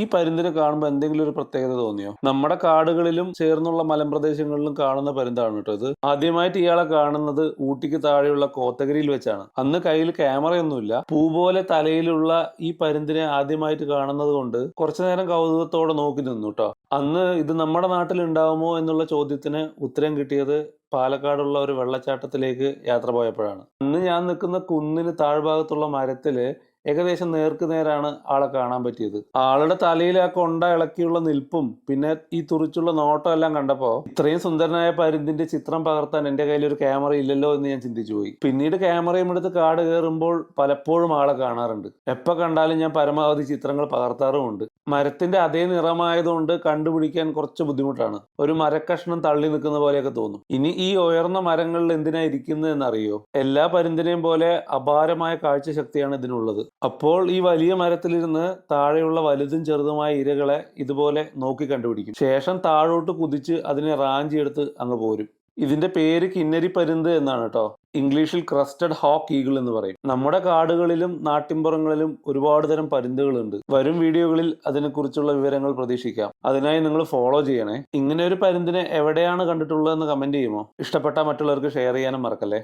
ഈ പരുന്തിനെ കാണുമ്പോൾ എന്തെങ്കിലും ഒരു പ്രത്യേകത തോന്നിയോ? നമ്മുടെ കാടുകളിലും ചേർന്നുള്ള മലമ്പ്രദേശങ്ങളിലും കാണുന്ന പരിന്താണ് കേട്ടോ ഇത്. ആദ്യമായിട്ട് ഇയാളെ കാണുന്നത് ഊട്ടിക്ക് താഴെയുള്ള കോത്തഗിരിയിൽ വെച്ചാണ്. അന്ന് കയ്യിൽ ക്യാമറയൊന്നുമില്ല. പൂ പോലെ തലയിലുള്ള ഈ പരിന്തിനെ ആദ്യമായിട്ട് കാണുന്നത് കൊണ്ട് കുറച്ചു നേരം കൗതുകത്തോടെ നോക്കി നിന്നു കേട്ടോ. അന്ന് ഇത് നമ്മുടെ നാട്ടിൽ ഉണ്ടാവുമോ എന്നുള്ള ചോദ്യത്തിന് ഉത്തരം കിട്ടിയത് പാലക്കാടുള്ള ഒരു വെള്ളച്ചാട്ടത്തിലേക്ക് യാത്ര പോയപ്പോഴാണ്. അന്ന് ഞാൻ നിൽക്കുന്ന കുന്നിന് താഴ്ഭാഗത്തുള്ള മരത്തിൽ ഏകദേശം നേർക്ക് നേരാണ് ആളെ കാണാൻ പറ്റിയത്. ആളുടെ തലയിൽ ആ കൊണ്ട ഇളക്കിയുള്ള നിൽപ്പും പിന്നെ ഈ തുറിച്ചുള്ള നോട്ടം എല്ലാം കണ്ടപ്പോ ഇത്രയും സുന്ദരനായ പരുന്തിന്റെ ചിത്രം പകർത്താൻ എന്റെ കയ്യിൽ ഒരു ക്യാമറ ഇല്ലല്ലോ എന്ന് ഞാൻ ചിന്തിച്ചു പോയി. പിന്നീട് ക്യാമറയും എടുത്ത് കാട് കയറുമ്പോൾ പലപ്പോഴും ആളെ കാണാറുണ്ട്. എപ്പോ കണ്ടാലും ഞാൻ പരമാവധി ചിത്രങ്ങൾ പകർത്താറുമുണ്ട്. മരത്തിന്റെ അതേ നിറമായതുകൊണ്ട് കണ്ടുപിടിക്കാൻ കുറച്ച് ബുദ്ധിമുട്ടാണ്. ഒരു മരക്കഷ്ണം തള്ളി നിൽക്കുന്ന പോലെയൊക്കെ തോന്നും. ഇനി ഈ ഉയർന്ന മരങ്ങളിൽ എന്തിനാ ഇരിക്കുന്നത് എന്നറിയോ? എല്ലാ പരുന്തിനെയും പോലെ അപാരമായ കാഴ്ചശക്തിയാണ് ഇതിനുള്ളത്. അപ്പോൾ ഈ വലിയ മരത്തിലിരുന്ന് താഴെയുള്ള വലുതും ചെറുതുമായ ഇരകളെ ഇതുപോലെ നോക്കി കണ്ടുപിടിക്കും. ശേഷം താഴോട്ട് കുതിച്ച് അതിനെ റാഞ്ചിയെടുത്ത് അങ്ങ് പോരും. ഇതിന്റെ പേര് കിന്നരി പരുന്ത് എന്നാണ് കേട്ടോ. ഇംഗ്ലീഷിൽ ക്രസ്റ്റഡ് ഹോക്ക് ഈഗിൾ എന്ന് പറയും. നമ്മുടെ കാടുകളിലും നാട്ടിൻപുറങ്ങളിലും ഒരുപാട് തരം പരുന്തുകളുണ്ട്. വരും വീഡിയോകളിൽ അതിനെക്കുറിച്ചുള്ള വിവരങ്ങൾ പ്രതീക്ഷിക്കാം. അതിനായി നിങ്ങൾ ഫോളോ ചെയ്യണേ. ഇങ്ങനെ ഒരു പരുന്തിനെ എവിടെയാണ് കണ്ടിട്ടുള്ളതെന്ന് കമന്റ് ചെയ്യുമോ? ഇഷ്ടപ്പെട്ട മറ്റുള്ളവർക്ക് ഷെയർ ചെയ്യാനും മറക്കല്ലേ?